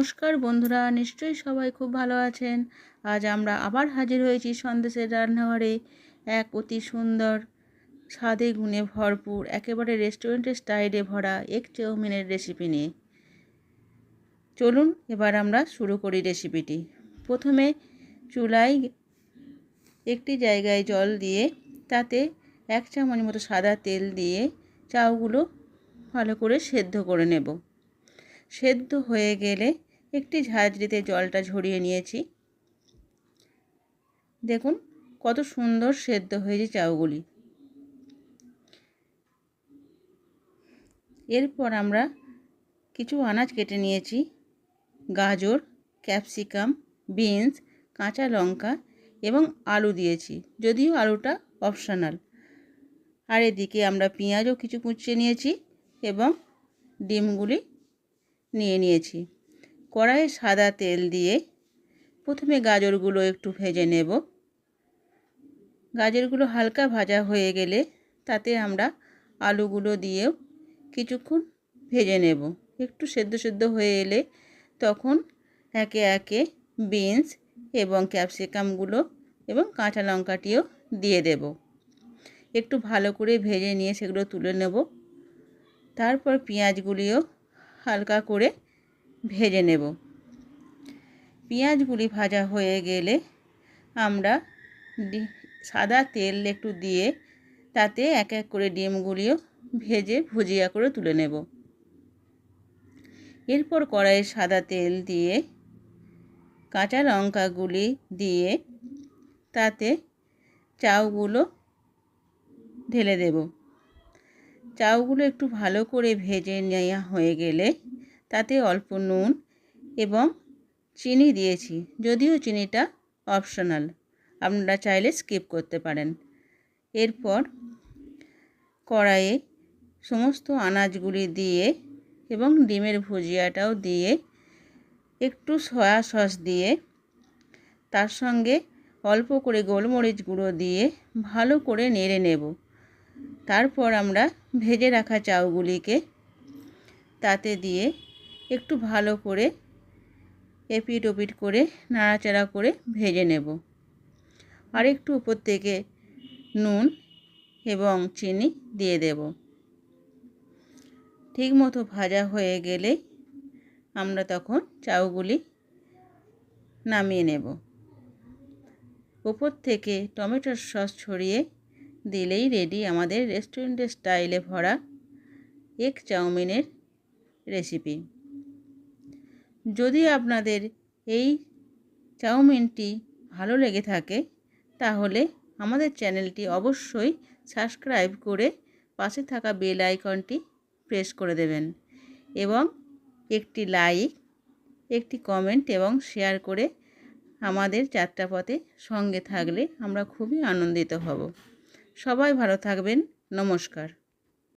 নমস্কার বন্ধুরা, নিশ্চয়ই সবাই খুব ভালো আছেন। আজ আমরা আবার হাজির হয়েছি সন্দেশের রান্নাঘরে। এক অতি সুন্দর, স্বাদে গুণে ভরপুর, একেবারে রেস্টুরেন্টের স্টাইলে ভরা এক চাউমিনের রেসিপি নিয়ে। চলুন, এবার আমরা শুরু করি রেসিপিটি প্রথমে চুলায় একটি জায়গায় জল দিয়ে, তাতে এক চামচ মতো সাদা তেল দিয়ে চাউগুলো ভালো করে সেদ্ধ করে নেব। সেদ্ধ হয়ে গেলে একটি ঝাঁঝরিতে জলটা ঝরিয়ে নিয়েছি। দেখুন, কত সুন্দর সেদ্ধ হয়েছে চাউগুলি। এরপর আমরা কিছু আনাজ কেটে নিয়েছি। গাজর, ক্যাপসিকাম, বিনস, কাঁচা লঙ্কা এবং আলু দিয়েছি। যদিও আলুটা অপশনাল। আর এদিকে আমরা পেঁয়াজও কিছু কুচিয়ে নিয়েছি এবং ডিমগুলি নিয়ে নিয়েছি। কড়াইয়ে সাদা তেল দিয়ে প্রথমে গাজরগুলো একটু ভেজে নেব। গাজরগুলো হালকা ভাজা হয়ে গেলে তাতে আমরা আলুগুলো দিয়েও কিছুক্ষণ ভেজে নেব। একটু সেদ্ধ সেদ্ধ হয়ে এলে তখন একে একে বিনস এবং ক্যাপসিকামগুলো এবং কাঁচা লঙ্কাটিও দিয়ে দেব। একটু ভালো করে ভেজে নিয়ে সেগুলো তুলে নেব। তারপর পেঁয়াজগুলিও হালকা করে ভেজে নেব। পেঁয়াজগুলি ভাজা হয়ে গেলে আমরা সাদা তেল একটু দিয়ে তাতে এক এক করে ডিমগুলিও ভেজে ভুজিয়া করে তুলে নেব। এরপর কড়াইয়ে সাদা তেল দিয়ে কাঁচা লঙ্কাগুলি দিয়ে তাতে চাউগুলো ঢেলে দেব। চাউগুলো একটু ভালো করে ভেজে নেওয়া হয়ে গেলে তাতে অল্প নুন এবং চিনি দিয়েছি। যদিও চিনিটা অপশনাল আপনারা চাইলে স্কিপ করতে পারেন। এরপর কড়াইয়ে সমস্ত আনাজগুলি দিয়ে এবং ডিমের ভুজিয়াটাও দিয়ে একটু সয়া সস দিয়ে তার সঙ্গে অল্প করে গোলমরিচ গুঁড়ো দিয়ে ভালো করে নেড়ে নেব। তারপর আমরা ভেজে রাখা চাউগুলিকে তাতে দিয়ে একটু ভালো করে এপিট ওপিট করে, নাড়াচাড়া করে ভেজে নেব। আর একটু উপর থেকে নুন এবং চিনি দিয়ে দেব। ঠিক মতো ভাজা হয়ে গেলে আমরা তখন চাউগুলি নামিয়ে নেব। ওপর থেকে টমেটোর সস ছড়িয়ে দিলেই রেডি আমাদের রেস্টুরেন্টের স্টাইলে ভরা এক চাউমিনের রেসিপি যদি আপনাদের এই চাউমিনটি ভালো লেগে থাকে, তাহলে আমাদের চ্যানেলটি অবশ্যই সাবস্ক্রাইব করে পাশে থাকা বেল আইকনটি প্রেস করে দেবেন এবং একটি লাইক, একটি কমেন্ট এবং শেয়ার করে আমাদের যাত্রাপথে সঙ্গে থাকলে আমরা খুবই আনন্দিত হব। সবাই ভালো থাকবেন। নমস্কার।